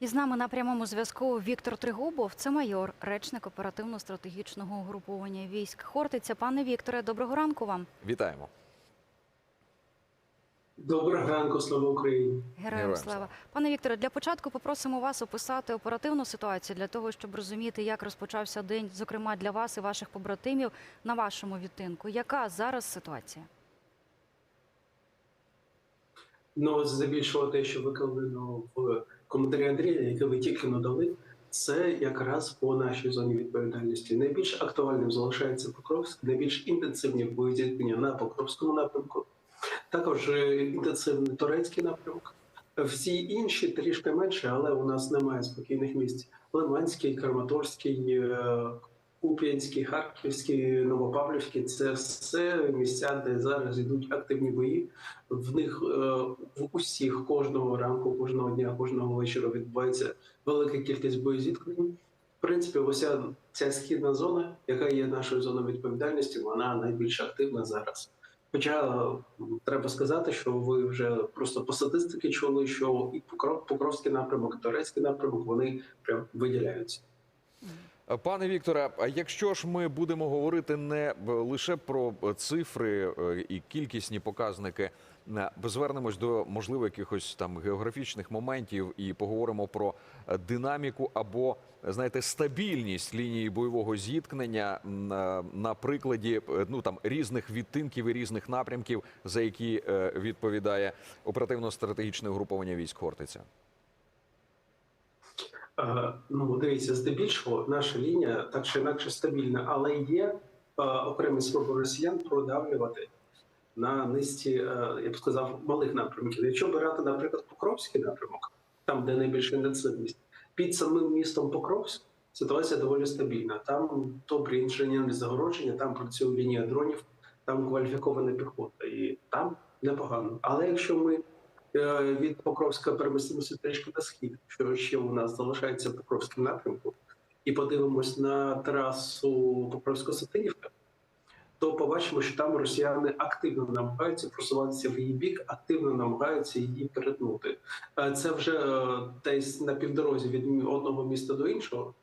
І з нами на прямому зв'язку Віктор Тригубов, це майор, речник оперативно-стратегічного угруповання військ Хортиця. Пане Вікторе, доброго ранку вам. Вітаємо. Доброго ранку, слава Україні. Героям Героям слава. слава. Пане Вікторе, для початку попросимо вас описати оперативну ситуацію для того, щоб розуміти, як розпочався день, зокрема для вас і ваших побратимів на вашому відтинку. Яка зараз ситуація? Ну, здебільшого те, що викладено в коментарі Андрія, яке ви тільки надали, це якраз по нашій зоні відповідальності. Найбільш актуальним залишається Покровськ, найбільш інтенсивні зіткнення на Покровському напрямку, також е, інтенсивний турецький напрямок. Всі інші трішки менше, але у нас немає спокійних місць. Лиманський, Краматорський, е, Куп'янський, Харківський, Новопавлівський це все місця, де зараз йдуть активні бої. В них е, в усіх кожного ранку, кожного дня, кожного вечора відбувається велика кількість боєзіткнень. В принципі, уся ця східна зона, яка є нашою зоною відповідальності, вона найбільш активна зараз. Хоча е, треба сказати, що ви вже просто по статистики чули, що і Покров- Покровський напрямок, і Турецький напрямок вони прям виділяються. Пане Вікторе, а якщо ж ми будемо говорити не лише про цифри е, і кількісні показники, е, звернемось до можливо якихось там географічних моментів і поговоримо про е, динаміку або знаєте стабільність лінії бойового зіткнення на, прикладі е, ну там різних відтинків і різних напрямків, за які е, відповідає оперативно-стратегічне угруповання військ Хортиця. Е, Ну, дивіться, здебільшого наша лінія так чи інакше стабільна, але є е, окремі спроби росіян продавлювати на низці, е, я б сказав, малих напрямків. Якщо брати, наприклад, Покровський напрямок, там де найбільша інтенсивність, під самим містом Покровськ ситуація доволі стабільна. Там добрі інженерні загородження, там працює лінія дронів, там кваліфікована піхота, і там непогано. Але якщо ми від Покровська перемістимося трішки на схід, що ще у нас залишається в Покровському напрямку, і подивимось на трасу Покровсько-Сатинівка, то побачимо, що там росіяни активно намагаються просуватися в її бік, активно намагаються її перетнути. Е, Це вже е, десь на півдорозі від одного міста до іншого.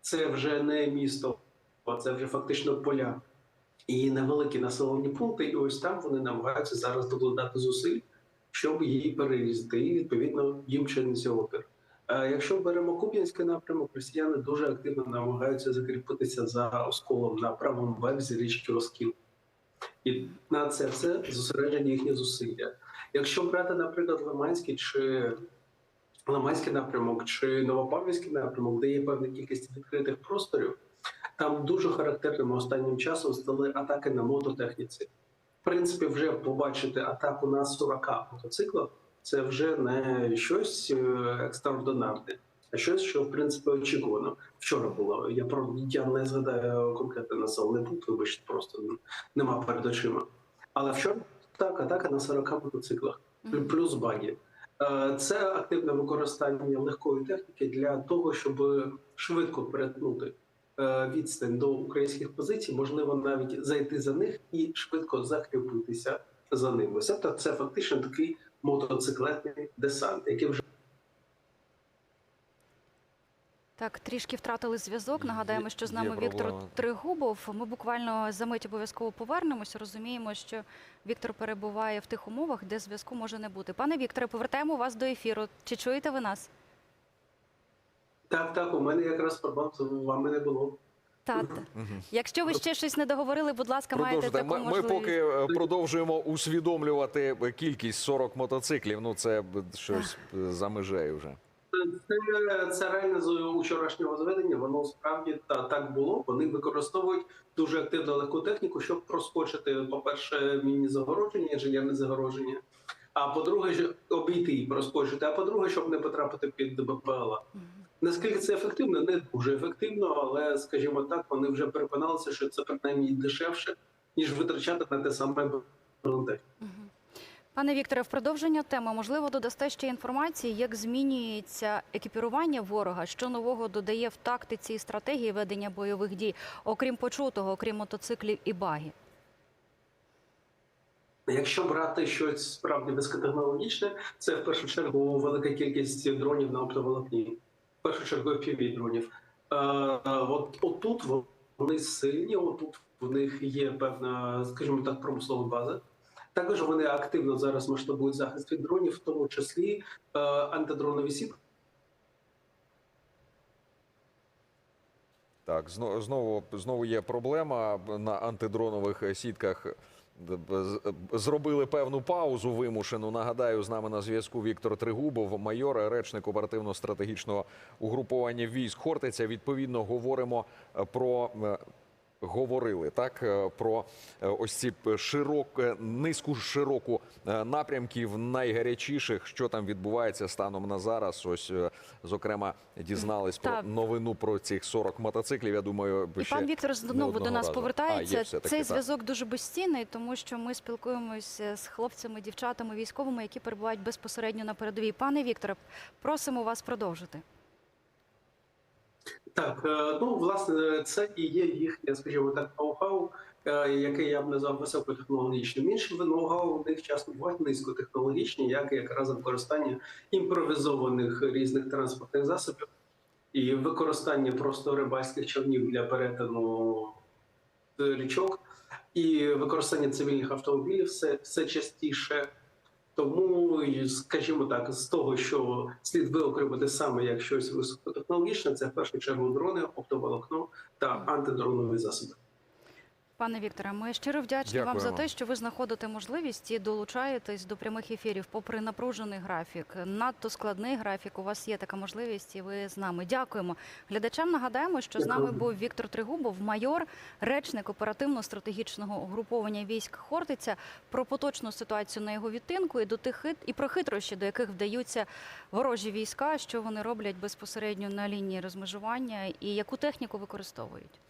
Це вже не місто, а це вже фактично поля і невеликі населені пункти. І ось там вони намагаються зараз докладати зусиль, щоб її перерізати, і відповідно їм чиниться опір. Е, Якщо беремо Куп'янський напрямок, росіяни дуже активно намагаються закріпитися за осколом на правому березі річки Оскіл. І на це все зосереджені їхні зусилля. Якщо брати, наприклад, Лиманський чи Лиманський напрямок чи Новопавлівський напрямок, де є певна кількість відкритих просторів, там дуже характерним останнім часом стали атаки на мототехніці. В принципі, вже побачити атаку на 40 мотоциклах це вже не щось е, екстраординарне, а щось, що в принципі очікувано. Вчора було. Я про я не згадаю конкретний населений пункт, вибачте, просто нема перед очима. Але вчора так, атака на 40 мотоциклах, плюс баги. Е, Це активне використання легкої техніки для того, щоб швидко перетнути відстань до українських позицій, можливо, навіть зайти за них і швидко закріпитися за ними. Тобто це фактично такий мотоциклетний десант, який вже Так, трішки втратили зв'язок. Нагадаємо, що з є нами Віктор проблема. Тригубов. Ми буквально за мить обов'язково повернемося. Розуміємо, що Віктор перебуває в тих умовах, де зв'язку може не бути. Пане Вікторе, повертаємо вас до ефіру. Чи чуєте ви нас? Так, так. У мене якраз проблем з вами не було. Так. Якщо ви ще щось не договорили, будь ласка, маєте таку Ми, ми поки е, продовжуємо усвідомлювати кількість 40 мотоциклів. Ну це щось е, за межею вже. Це, це реально з учорашнього зведення. Воно справді та так було. Вони використовують дуже активну легку техніку, щоб проскочити, по-перше, міні загородження, інженерне загородження. А по-друге, ж обійти і проскочити. А по-друге, щоб не потрапити під БПЛА. Наскільки це ефективно? Не дуже ефективно, але скажімо так, вони вже переконалися, що це принаймні дешевше, ніж витрачати на те саме бронетехніку. Пане Вікторе, в продовження теми, можливо, додасте ще інформації, як змінюється екіпірування ворога, що нового додає в тактиці і стратегії ведення бойових дій, окрім почутого, окрім мотоциклів і баги. Якщо брати щось справді високотехнологічне, це в першу чергу велика кількість дронів на оптоволокні, першу чергу fpv дронів. Е, е, от отут вони сильні, отут в них є певна, скажімо так, промислова база. Також вони активно зараз масштабують захист від дронів, в тому числі е, антидронові сітки. Так, знову знову є проблема на антидронових сітках. З- Зробили певну паузу вимушену. Нагадаю, з нами на зв'язку Віктор Тригубов, майор, речник оперативно-стратегічного угруповання військ Хортиця. Відповідно, говоримо е, про. Говорили так е, про е, ось ці широк, е, низку широку напрямків найгарячіших, що там відбувається станом на зараз. Ось зокрема дізнались про новину про цих 40 мотоциклів. Я думаю, І ще пан Віктор знову до нас разу. Повертається. є все-таки, Цей так. зв'язок дуже безцінний, тому що ми спілкуємося з хлопцями, дівчатами, військовими, які перебувають безпосередньо на передовій. Пане Вікторе, просимо вас продовжити. Так, е, ну власне, це і є їхнє, скажімо так, ноу-хау, е, яке я б назвав високотехнологічним. Інші ноу-хау у них часто бувають низькотехнологічні, як якраз використання імпровізованих різних транспортних засобів і використання просто рибальських човнів для перетину річок, і використання цивільних автомобілів все, все частіше. Тому, скажімо так, з того, що слід виокремити саме як щось високотехнологічне, це в першу чергу дрони, оптоволокно та антидронові засоби. Пане Вікторе, ми щиро вдячні вам за те, що ви знаходите можливість і долучаєтесь до прямих ефірів, попри напружений графік. Надто складний графік. У вас є така можливість, і ви з нами. Дякуємо. Глядачам нагадаємо, що з нами був Віктор Тригубов, майор, речник оперативно-стратегічного угруповання військ Хортиця. Про поточну ситуацію на його відтинку і до тих хит і про хитрощі, до яких вдаються ворожі війська, що вони роблять безпосередньо на лінії розмежування, і яку техніку використовують.